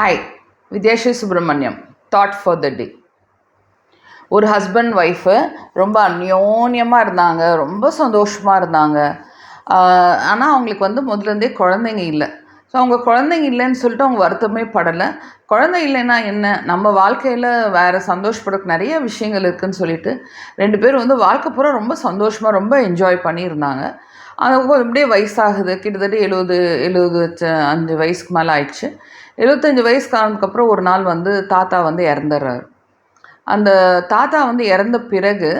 Hi Vidyashi Subramaniam thought for the day ஒரு husband wife ரொம்ப அந்யோன்யமாக இருந்தாங்க ரொம்ப சந்தோஷமாக இருந்தாங்க. ஆனால் அவங்களுக்கு வந்து முதலேருந்தே குழந்தைங்க இல்லை. ஸோ அவங்க குழந்தைங்க இல்லைன்னு சொல்லிட்டு அவங்க வருத்தமே படலை. குழந்தை இல்லைன்னா என்ன? நம்ம வாழ்க்கையில் வேறு சந்தோஷப்படுறதுக்கு நிறைய விஷயங்கள் இருக்குதுன்னு சொல்லிட்டு ரெண்டு பேரும் வந்து வாழ்க்கை பூரா ரொம்ப சந்தோஷமாக ரொம்ப என்ஜாய் பண்ணியிருந்தாங்க. அவங்க அப்படியே வயசாகுது. கிட்டத்தட்ட எழுபது எழுபது அஞ்சு வயசுக்கு மேலே ஆயிடுச்சு. எழுபத்தஞ்சு வயசுக்கு ஆனதுக்கப்புறம் ஒரு நாள் வந்து தாத்தா வந்து இறந்துடுறாரு அந்த தாத்தா வந்து இறந்த பிறகு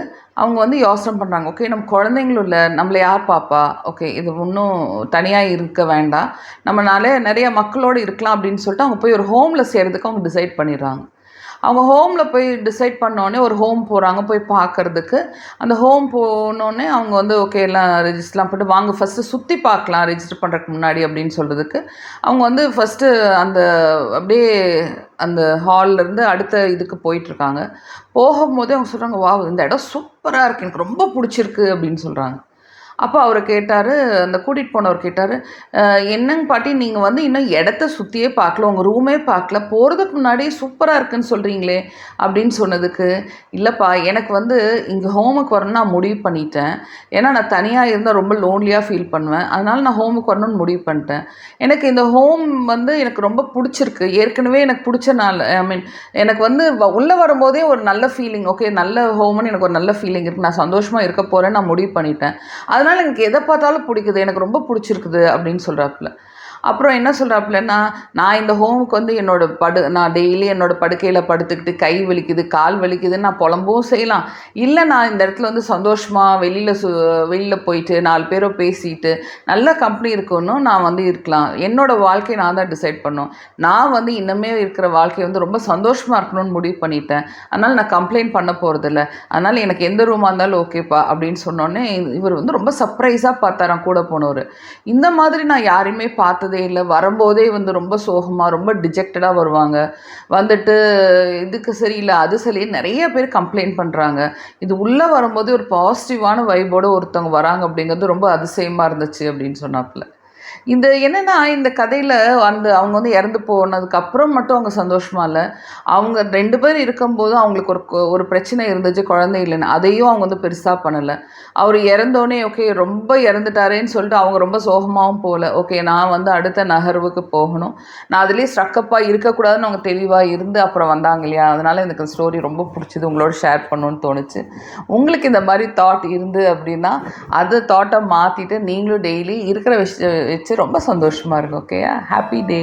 அவங்க வந்து யோசனை பண்ணுறாங்க ஓகே நம்ம குழந்தைங்களும் இல்லை. நம்மளை யார் பாப்பா? ஓகே இது இன்னும் தனியாக இருக்க வேண்டாம். நம்மளால நிறைய மக்களோடு இருக்கலாம் அப்படின்னு சொல்லிட்டு அவங்க போய் ஒரு ஹோமில் சேர்றதுக்கு அவங்க டிசைட் பண்ணிடுறாங்க. அவங்க ஹோமில் போய் டிசைட் பண்ணோடனே ஒரு ஹோம் போகிறாங்க போய் பார்க்குறதுக்கு. அந்த ஹோம் போனோடனே அவங்க வந்து ஓகே எல்லாம் ரெஜிஸ்டர்லாம் போட்டு வாங்க. ஃபஸ்ட்டு சுற்றி பார்க்கலாம் ரெஜிஸ்டர் பண்ணுறதுக்கு முன்னாடி அப்படின்னு சொல்கிறதுக்கு அவங்க வந்து ஃபஸ்ட்டு அந்த அப்படியே அந்த ஹால்லேருந்து அடுத்த இதுக்கு போயிட்டுருக்காங்க. போகும்போதே அவங்க சொல்கிறாங்க வா இந்த இடம் சூப்பராக இருக்குது எனக்கு ரொம்ப பிடிச்சிருக்கு அப்படின்னு சொல்கிறாங்க அப்போ அவர் கேட்டார் அந்த கூட்டிகிட்டு போனவர் கேட்டார் என்னங்க பாட்டி நீங்கள் வந்து இன்னும் இடத்த சுற்றியே பார்க்கல உங்கள் ரூமே பார்க்கல போகிறதுக்கு முன்னாடி சூப்பராக இருக்குன்னு சொல்கிறீங்களே அப்படின்னு சொன்னதுக்கு இல்லைப்பா எனக்கு வந்து இங்கே ஹோமுக்கு வரணும்னு நான் முடிவு பண்ணிட்டேன். ஏன்னா நான் தனியாக இருந்தால் ரொம்ப லோன்லியாக ஃபீல் பண்ணுவேன். அதனால் நான் ஹோமுக்கு வரணும்னு முடிவு பண்ணிட்டேன். எனக்கு இந்த ஹோம் வந்து எனக்கு ரொம்ப பிடிச்சிருக்கு. ஏற்கனவே எனக்கு பிடிச்ச நாள் ஐ மீன் எனக்கு வந்து உள்ளே வரும்போதே ஒரு நல்ல ஃபீலிங் ஓகே நல்ல ஹோம்னு எனக்கு ஒரு நல்ல ஃபீலிங் இருக்குது நான் சந்தோஷமாக இருக்க போகிறேன்னு நான் முடிவு பண்ணிட்டேன். அதனால் அதனால் எனக்கு எதை பார்த்தாலும் பிடிக்குது. எனக்கு ரொம்ப பிடிச்சிருக்குது அப்படின்னு சொல்கிறாப்புல அப்புறம் என்ன சொல்கிறாப்புலன்னா நான் இந்த ஹோமுக்கு வந்து என்னோடய படு நான் டெய்லி என்னோடய படுக்கையில் படுத்துக்கிட்டு கை வலிக்குது கால் வலிக்குதுன்னு நான் புலம்பவும் செய்யலாம். இல்லை நான் இந்த இடத்துல வந்து சந்தோஷமாக வெளியில் சு வெளியில் போயிட்டு நாலு பேரோ பேசிட்டு நல்ல கம்பெனி இருக்கணும் நான் வந்து இருக்கலாம். என்னோடய வாழ்க்கையை நான் தான் டிசைட் பண்ணும். நான் வந்து இன்னமே இருக்கிற வாழ்க்கையை வந்து ரொம்ப சந்தோஷமாக இருக்கணும்னு முடிவு பண்ணிட்டேன். அதனால் நான் கம்ப்ளைண்ட் பண்ண போகிறதில்ல அதனால் எனக்கு எந்த ரூமாக இருந்தாலும் ஓகேப்பா அப்படின்னு சொன்னோன்னே இவர் வந்து ரொம்ப சர்ப்ரைஸாக பார்த்தாராம் கூட போனவர். இந்த மாதிரி நான் யாரையுமே பார்த்து பார்த்ததே இல்லை வரும்போதே வந்து ரொம்ப சோகமாக ரொம்ப டிஜெக்டடாக வருவாங்க. வந்துட்டு இதுக்கு சரியில்லை அது சரி நிறைய பேர் கம்ப்ளைண்ட் பண்ணுறாங்க இது உள்ளே வரும்போது ஒரு பாசிட்டிவான வைபோடு ஒருத்தவங்க வராங்க அப்படிங்கிறது ரொம்ப அதிசயமாக இருந்துச்சு அப்படின்னு சொன்னாப்புல. இந்த என்னென்னா இந்த கதையில் அந்த அவங்க வந்து இறந்து போனதுக்கப்புறம் மட்டும் அவங்க சந்தோஷமாக இல்லை. அவங்க ரெண்டு பேர் இருக்கும்போது அவங்களுக்கு ஒரு ஒரு பிரச்சனை இருந்துச்சு குழந்தை இல்லைன்னு. அதையும் அவங்க வந்து பெருசாக பண்ணலை. அவர் இறந்தோடனே ஓகே ரொம்ப இறந்துட்டாரேன்னு சொல்லிட்டு அவங்க ரொம்ப சோகமாகவும் போகல. ஓகே நான் வந்து அடுத்த நகர்வுக்கு போகணும். நான் அதுலேயே ஸ்ட்ரக்கப்பாக இருக்கக்கூடாதுன்னு அவங்க தெளிவாக இருந்து அப்புறம் வந்தாங்க இல்லையா? அதனால் எனக்கு ஸ்டோரி ரொம்ப பிடிச்சிது. உங்களோட ஷேர் பண்ணணும்னு தோணுச்சு. உங்களுக்கு இந்த மாதிரி தாட் இருந்து அப்படின்னா அதை தாட்டை மாற்றிட்டு நீங்களும் டெய்லி இருக்கிற விஷயம் வச்சு ரொம்ப சந்தோஷமாக இருக்கும் ஓகேயா ஹாப்பி டே